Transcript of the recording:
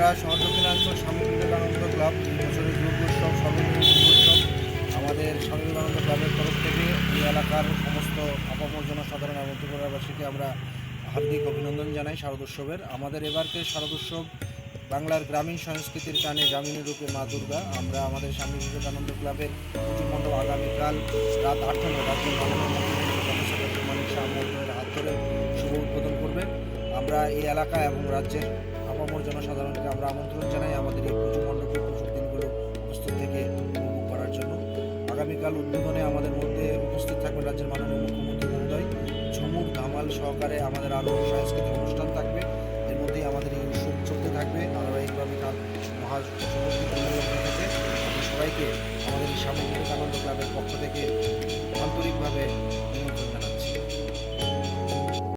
আমরা শহর দক্ষিণাঞ্চল স্বামী বিবেকানন্দ ক্লাব, বছরের দুর্গোৎসব সর্বজনীন দুর্গোৎসব আমাদের স্বামী বিবেকানন্দ ক্লাবের তরফ থেকে এই এলাকার সমস্ত আপামর জনসাধারণ এবং ত্রিপুরাবাসীকে আমরা হার্দিক অভিনন্দন জানাই শারদোৎসবের আমাদের এবারকে শারদোৎসব বাংলার গ্রামীণ সংস্কৃতির টানে গ্রামীণ রূপে মা দুর্গা। আমরা আমাদের স্বামী বিবেকানন্দ ক্লাবের পুজো মণ্ডপ আগামীকাল রাত আটটায় রাজ্যের মানিক হাত ধরে শুভ উদ্বোধন করবেন। আমরা এই এলাকা এবং রাজ্যের আপামর জনসাধারণকে আগামীকাল উদ্বোধনে আমাদের মধ্যে উপস্থিত থাকবে রাজ্যের মাননীয় মুখ্যমন্ত্রী মহোদয়। ঝুমুর ধামাল সহকারে আমাদের আরও সাংস্কৃতিক অনুষ্ঠান থাকবে। এর মধ্যেই আমাদের এই উৎসব চলতে থাকবে। ধারাবাহিকভাবে কাল মহা সবাইকে আমাদের এই আনন্দ ক্লাবের পক্ষ থেকে আন্তরিকভাবে